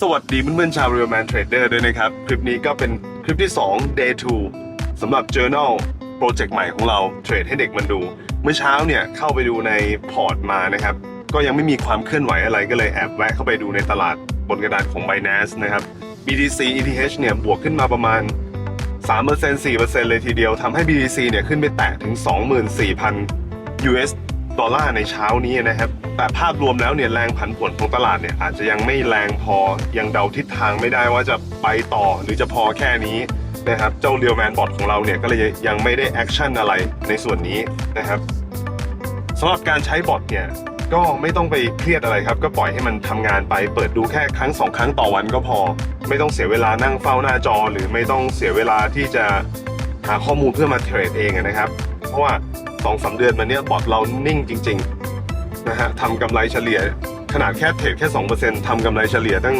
สวัสดีเพื่อนๆชาว Real Man Trader ด้วยนะครับ คลิปนี้ก็เป็นคลิปที่ 2 day 2สำหรับ Journal โปรเจกต์ใหม่ของเราเทรดให้เด็กมันดู เมื่อเช้าเนี่ยเข้าไปดูในพอร์ตมานะครับ ก็ยังไม่มีความเคลื่อนไหวอะไรก็เลยแอบแวะเข้าไปดูในตลาดบนกระดานของ Binance นะครับ BTC ETH เนี่ยบวกขึ้นมาประมาณ 3% 4%เลยทีเดียวทำให้ BTC เนี่ยขึ้นไปแตะถึง 24,000 US ดอลลาร์ในเช้านี้นะครับแต่ภาพรวมแล้วเนี่ยแรงผันผวนของตลาดเนี่ยอาจจะยังไม่แรงพอยังเดาทิศทางไม่ได้ว่าจะไปต่อหรือจะพอแค่นี้นะครับเจ้าเรียวแมนบอทของเราเนี่ยก็เลยยังไม่ได้แอคชั่นอะไรในส่วนนี้นะครับสำหรับการใช้บอทเนี่ยก็ไม่ต้องไปเครียดอะไรครับ ก็ปล่อยให้มันทำงานไป เปิดดูแค่ครั้งสองครั้งต่อวันก็พอ ไม่ต้องเสียเวลานั่งเฝ้าหน้าจอ หรือไม่ต้องเสียเวลาที่จะหาข้อมูลเพื่อมาเทรดเองนะครับ เพราะว่า สองสาเดือนมาเนี้ยบอทเรานิ่งจริงๆนะฮะทำกำไรเฉลี่ยขนาดแค่เทรดแค่2%ทำกำไรเฉลี่ยตั้ง